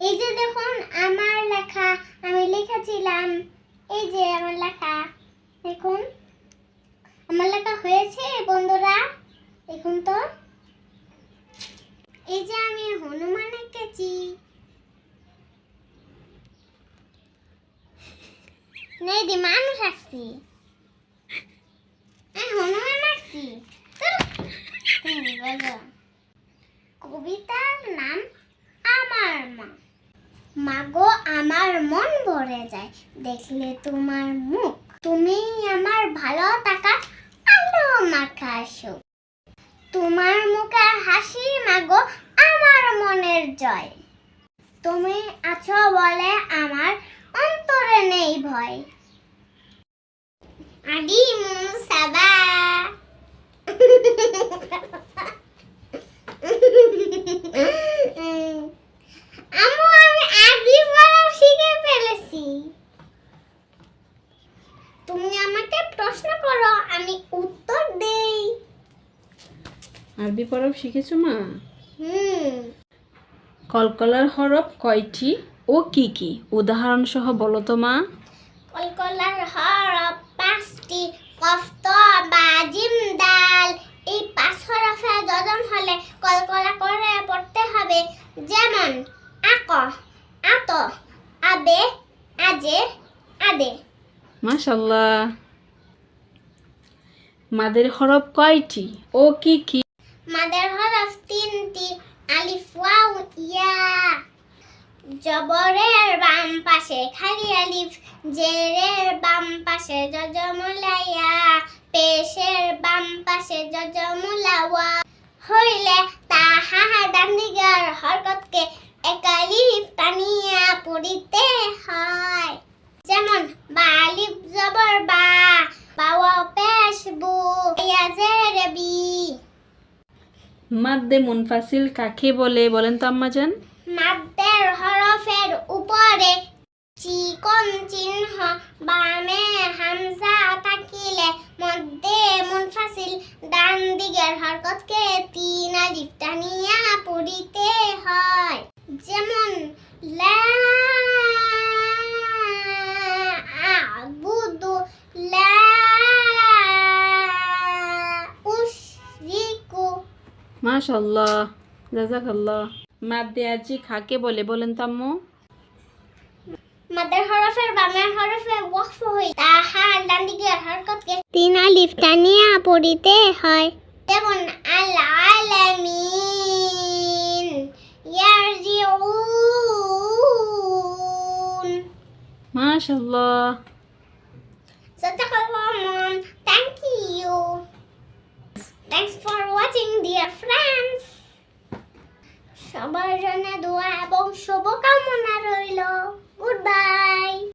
এই যে দেখুন, আমার লেখা, আমি লিখেছিলাম। এই যে আমার লেখা, দেখুন। আমার লেখা হয়েছে, বন্ধুরা। দেখুন তো। এই যে আমি হনুমান এঁকেছি। নেই দি, মানুষ আমি হনুমান বলো। কবিতার নাম আমার মা। মাগো, আমার মন ভরে যায় দেখলে তোমার মুখ। তুমি আমার ভালো থাকা আলো মাখা তোমার মুখে হাসি মাগো, আমার মনের জয়। তুমি আছো বলে আমার অন্তরে নেই ভয়। আদি মুসাবা আম্মু আমি আরবি পড়া শিখে ফেলেছি তুমি আমাকে প্রশ্ন করো আমি উত্তর দেই আরবি পড়াও শিখেছো মা? কলকলার হরফ কয়টি ও কি কি? উদাহরণ সহ বলো তো মা। কলকলার হরফ পাঁচটি কফত বা জিম দাল। এই পাঁচ হরফে যজন হলে কলকলা করে পড়তে হবে। যেমন আক আত আবে আজে আদে। মাশাল্লাহ। মাদের হরফ কয়টি ও কি কি? মাদের হরফ তিনটি, আলিফ, ওয়াও, ইয়া। জবরের বাম পাশে খালি আলিফ, জেরের বাম পাশে জজমুলাইয়া, পেশের বাম পাশে জজমুলাওয়া। হইলে তাহা ডান্ডিগার হরকতকে একালিফ টানিয়া পড়িতে হয়। যেমন, বা আলিফ জবর বা, বাওয়া পেশ বু ইয়াজের বি মাদ্দে মুনফাসিল কাকে বলে বলেন তো আম্মা জান মাদ্দের হরফের উপরে চিকন চিহ্ন, বামে হামজা থাকিলে মধ্যে মুনফাসিল ডান দিকের হরকতকে তিন আলিফ টানিয়া পড়িতে হয়। মাশাল্লাহ জাজাকাল্লাহ মাদ্দে আজি কাকে বলে বলেন তো আম্মু? মাদের হরফের বামের হরফে ওয়াকফ হই তাহা ডান দিকের হরকতকে তিন আলিফ টানিয়া পড়িতে হয়। যেমন আল আলামিন ইয়ারজিউন। মাশাল্লাহ সবার জন্য দোয়া এবং শুভকামনা রইল। Good bye